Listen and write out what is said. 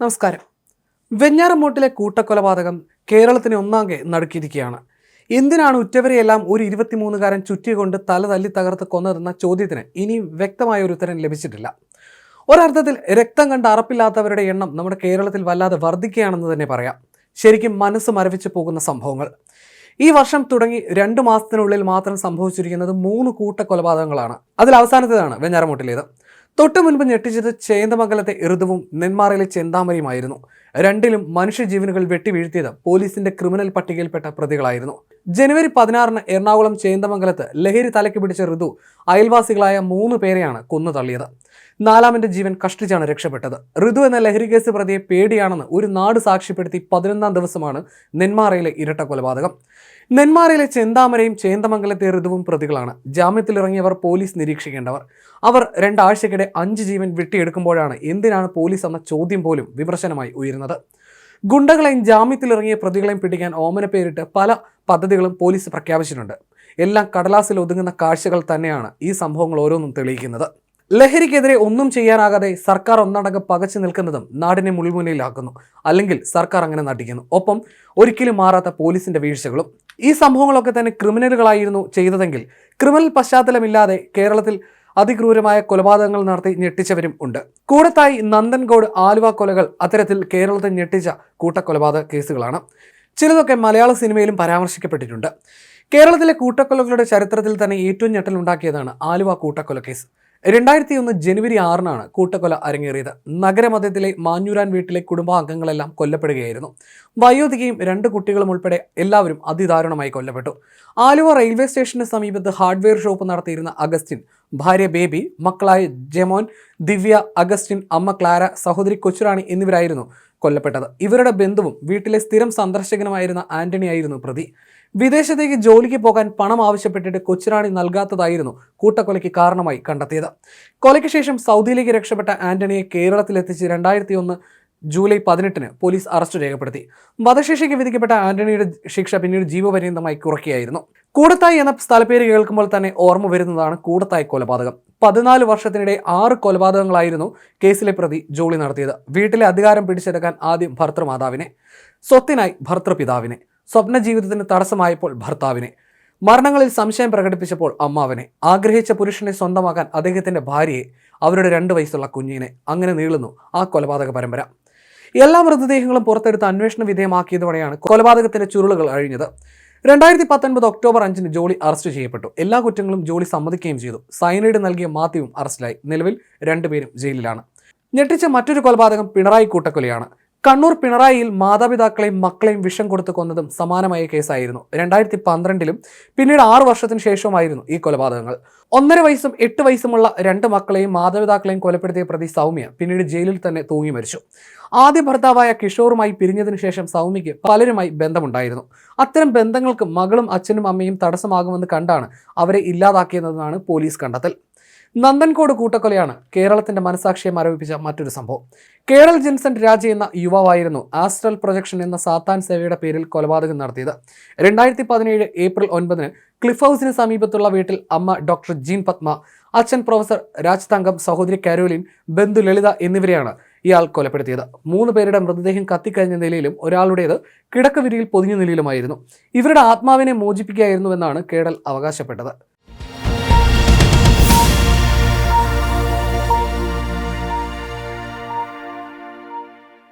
നമസ്കാരം. വെഞ്ഞാറമൂട്ടിലെ കൂട്ടക്കൊലപാതകം കേരളത്തിന് ഒന്നാകെ നടുക്കിയിരിക്കുകയാണ്. എന്തിനാണ് ഉറ്റവരെയെല്ലാം ഒരു ഇരുപത്തിമൂന്നുകാരൻ ചുറ്റികൊണ്ട് തല തല്ലി തകർത്ത് കൊന്നതെന്ന ചോദ്യത്തിന് ഇനിയും വ്യക്തമായ ഒരു ഉത്തരം ലഭിച്ചിട്ടില്ല. ഒരർത്ഥത്തിൽ രക്തം കണ്ട് അറപ്പില്ലാത്തവരുടെ എണ്ണം നമ്മുടെ കേരളത്തിൽ വല്ലാതെ വർദ്ധിക്കുകയാണെന്ന് തന്നെ പറയാം. ശരിക്കും മനസ്സ് മരവിച്ചു പോകുന്ന സംഭവങ്ങൾ. ഈ വർഷം തുടങ്ങി രണ്ട് മാസത്തിനുള്ളിൽ മാത്രം സംഭവിച്ചിരിക്കുന്നത് മൂന്ന് കൂട്ടക്കൊലപാതകങ്ങളാണ്. അതിൽ അവസാനത്തേതാണ് വെഞ്ഞാറമൂട്ടിലേത്. തൊട്ടു മുൻപ് ഞെട്ടിച്ചത് ചേന്ദമംഗലത്തെ ഇറുതുവും നെന്മാറയിലെ ചെന്താമരയുമായിരുന്നു. രണ്ടിലും മനുഷ്യജീവനുകൾ വെട്ടിവീഴ്ത്തിയത് പോലീസിന്റെ ക്രിമിനൽ പട്ടികയിൽപ്പെട്ട പ്രതികളായിരുന്നു. ജനുവരി പതിനാറിന് എറണാകുളം ചേന്തമംഗലത്ത് ലഹരി തലയ്ക്ക് പിടിച്ച ഋതു അയൽവാസികളായ മൂന്ന് പേരെയാണ് കൊന്നു തള്ളിയത്. നാലാമന്റെ ജീവൻ കഷ്ടിച്ചാണ് രക്ഷപ്പെട്ടത്. ഋതു എന്ന ലഹരി കേസ് പ്രതിയെ പേടിയാണെന്ന് ഒരു നാട് സാക്ഷ്യപ്പെടുത്തി പതിനൊന്നാം ദിവസമാണ് നെന്മാറയിലെ ഇരട്ട കൊലപാതകം. നെന്മാറയിലെ ചെന്താമരയും ചേന്തമംഗലത്തെ ഋതുവും പ്രതികളാണ്. ജാമ്യത്തിലിറങ്ങിയവർ പോലീസ് നിരീക്ഷിക്കേണ്ടവർ. അവർ രണ്ടാഴ്ചക്കിടെ അഞ്ച് ജീവൻ വെട്ടിയെടുക്കുമ്പോഴാണ് എന്തിനാണ് പോലീസ് എന്ന ചോദ്യം പോലും വിമർശനമായി ഉയരുന്നത്. ഗുണ്ടകളെയും ജാമ്യത്തിലിറങ്ങിയ പ്രതികളെയും പിടിക്കാൻ ഓമന പേരിട്ട് പല പദ്ധതികളും പോലീസ് പ്രഖ്യാപിച്ചിട്ടുണ്ട്. എല്ലാം കടലാസിൽ ഒതുങ്ങുന്ന കാഴ്ചകൾ തന്നെയാണ് ഈ സംഭവങ്ങൾ ഓരോന്നും തെളിയിക്കുന്നത്. ലഹരിക്കെതിരെ ഒന്നും ചെയ്യാനാകാതെ സർക്കാർ ഒന്നടങ്കം പകച്ചു നിൽക്കുന്നതും നാടിനെ മുൾമുനയിലാക്കുന്നു. അല്ലെങ്കിൽ സർക്കാർ അങ്ങനെ നടിക്കുന്നു. ഒപ്പം ഒരിക്കലും മാറാത്ത പോലീസിന്റെ വീഴ്ചകളും. ഈ സംഭവങ്ങളൊക്കെ തന്നെ ക്രിമിനലുകളായിരുന്നു ചെയ്തതെങ്കിൽ ക്രിമിനൽ പശ്ചാത്തലമില്ലാതെ കേരളത്തിൽ അതിക്രൂരമായ കൊലപാതകങ്ങൾ നടത്തി ഞെട്ടിച്ചവരും ഉണ്ട്. കൂടത്തായി നന്ദൻകോട് ആലുവ കൊലകൾ അത്തരത്തിൽ കേരളത്തെ ഞെട്ടിച്ച കൂട്ടക്കൊലപാതക കേസുകളാണ്. ചിലതൊക്കെ മലയാള സിനിമയിലും പരാമർശിക്കപ്പെട്ടിട്ടുണ്ട്. കേരളത്തിലെ കൂട്ടക്കൊലകളുടെ ചരിത്രത്തിൽ തന്നെ ഏറ്റവും ഞെട്ടലുണ്ടാക്കിയതാണ് ആലുവ കൂട്ടക്കൊല കേസ്. രണ്ടായിരത്തി ഒന്ന് ജനുവരി ആറിനാണ് കൂട്ടക്കൊല അരങ്ങേറിയത്. നഗരമധ്യത്തിലെ മാഞ്ഞൂരാൻ വീട്ടിലെ കുടുംബാംഗങ്ങളെല്ലാം കൊല്ലപ്പെടുകയായിരുന്നു. വയോധികയും രണ്ട് കുട്ടികളും ഉൾപ്പെടെ എല്ലാവരും അതിദാരുണമായി കൊല്ലപ്പെട്ടു. ആലുവ റെയിൽവേ സ്റ്റേഷന് സമീപത്ത് ഹാർഡ്വെയർ ഷോപ്പ് നടത്തിയിരുന്ന അഗസ്റ്റിൻ ഭാര്യ ബേബി മക്കളായ ജെമോൻ ദിവ്യ അഗസ്റ്റിൻ അമ്മ ക്ലാര സഹോദരി കൊച്ചുറാണി എന്നിവരായിരുന്നു കൊല്ലപ്പെട്ടത്. ഇവരുടെ ബന്ധുവും വീട്ടിലെ സ്ഥിരം സന്ദർശകനുമായിരുന്ന ആന്റണി ആയിരുന്നു പ്രതി. വിദേശത്തേക്ക് ജോലിക്ക് പോകാൻ പണം ആവശ്യപ്പെട്ടിട്ട് കൊച്ചുറാണി നൽകാത്തതായിരുന്നു കൂട്ടക്കൊലയ്ക്ക് കാരണമായി കണ്ടെത്തിയത്. കൊലയ്ക്ക് ശേഷം സൗദിയിലേക്ക് രക്ഷപ്പെട്ട ആന്റണിയെ കേരളത്തിലെത്തിച്ച് രണ്ടായിരത്തി ഒന്ന് ജൂലൈ പതിനെട്ടിന് പോലീസ് അറസ്റ്റ് രേഖപ്പെടുത്തി. വധശിക്ഷയ്ക്ക് വിധിക്കപ്പെട്ട ആന്റണിയുടെ ശിക്ഷ പിന്നീട് ജീവപര്യന്തമായി കുറയ്ക്കുകയായിരുന്നു. കൂടത്തായി എന്ന സ്ഥലപ്പേര് കേൾക്കുമ്പോൾ തന്നെ ഓർമ്മ വരുന്നതാണ് കൂടത്തായി കൊലപാതകം. പതിനാല് വർഷത്തിനിടെ ആറ് കൊലപാതകങ്ങളായിരുന്നു കേസിലെ പ്രതി ജോളി നടത്തിയത്. വീട്ടിലെ അധികാരം പിടിച്ചെടുക്കാൻ ആദ്യം ഭർത്തൃമാതാവിനെ സ്വത്തിനായി ഭർത്തൃപിതാവിനെ സ്വപ്ന ജീവിതത്തിന് തടസ്സമായപ്പോൾ ഭർത്താവിനെ മരണങ്ങളിൽ സംശയം പ്രകടിപ്പിച്ചപ്പോൾ അമ്മാവനെ ആഗ്രഹിച്ച പുരുഷനെ സ്വന്തമാക്കാൻ അദ്ദേഹത്തിന്റെ ഭാര്യയെ അവരുടെ രണ്ട് വയസ്സുള്ള കുഞ്ഞിനെ. അങ്ങനെ നീളുന്നു ആ കൊലപാതക പരമ്പര. എല്ലാ മൃതദേഹങ്ങളും പുറത്തെടുത്ത് അന്വേഷണ വിധേയമാക്കിയതോടെയാണ് കൊലപാതകത്തിന്റെ ചുരുളുകൾ അഴിഞ്ഞത്. രണ്ടായിരത്തി പത്തൊൻപത് ഒക്ടോബർ അഞ്ചിന് ജോളി അറസ്റ്റ് ചെയ്യപ്പെട്ടു. എല്ലാ കുറ്റങ്ങളും ജോളി സമ്മതിക്കുകയും ചെയ്തു. സൈനൈഡ് നൽകിയ മാത്യവും അറസ്റ്റിലായി. നിലവിൽ രണ്ടുപേരും ജയിലിലാണ്. ഞെട്ടിച്ച മറ്റൊരു കൊലപാതകം പിണറായി കൂട്ടക്കൊലയാണ്. കണ്ണൂർ പിണറായിയിൽ മാതാപിതാക്കളെയും മക്കളെയും വിഷം കൊടുത്ത് കൊന്നതും സമാനമായ കേസായിരുന്നു. രണ്ടായിരത്തി പന്ത്രണ്ടിലും പിന്നീട് ആറു വർഷത്തിന് ശേഷവുമായിരുന്നു ഈ കൊലപാതകങ്ങൾ. ഒന്നര വയസ്സും എട്ട് വയസ്സുമുള്ള രണ്ട് മക്കളെയും മാതാപിതാക്കളെയും കൊലപ്പെടുത്തിയ പ്രതി സൗമ്യ പിന്നീട് ജയിലിൽ തന്നെ തൂങ്ങി മരിച്ചു. ആദ്യ ഭർത്താവായ കിഷോറുമായി പിരിഞ്ഞതിനു ശേഷം സൗമ്യയ്ക്ക് പലരുമായി ബന്ധമുണ്ടായിരുന്നു. അത്തരം ബന്ധങ്ങൾക്ക് മകളും അച്ഛനും അമ്മയും തടസ്സമാകുമെന്ന് കണ്ടാണ് അവരെ ഇല്ലാതാക്കിയതെന്നാണ് പോലീസ് കണ്ടെത്തൽ. നന്ദൻകോട് കൂട്ടക്കൊലയാണ് കേരളത്തിന്റെ മനസാക്ഷിയെ മരവിപ്പിച്ച മറ്റൊരു സംഭവം. കേരൾ ജിൻസൺ രാജ എന്ന യുവാവായിരുന്നു ആസ്ട്രൽ പ്രൊജക്ഷൻ എന്ന സാത്താൻ സേവയുടെ പേരിൽ കൊലപാതകം നടത്തിയത്. രണ്ടായിരത്തി പതിനേഴ് ഏപ്രിൽ ഒൻപതിന് ക്ലിഫ് ഹൗസിന് സമീപത്തുള്ള വീട്ടിൽ അമ്മ ഡോക്ടർ ജീൻ പത്മ അച്ഛൻ പ്രൊഫസർ രാജ് തങ്കം സഹോദരി കാരോലിൻ ബന്ധു ലളിത എന്നിവരെയാണ് ഇയാൾ കൊലപ്പെടുത്തിയത്. മൂന്ന് പേരുടെ മൃതദേഹം കത്തിക്കഴിഞ്ഞ നിലയിലും ഒരാളുടേത് കിടക്കവിരിയിൽ പൊതിഞ്ഞ നിലയിലുമായിരുന്നു. ഇവരുടെ ആത്മാവിനെ മോചിപ്പിക്കുകയായിരുന്നുവെന്നാണ് കേടൽ അവകാശപ്പെട്ടത്.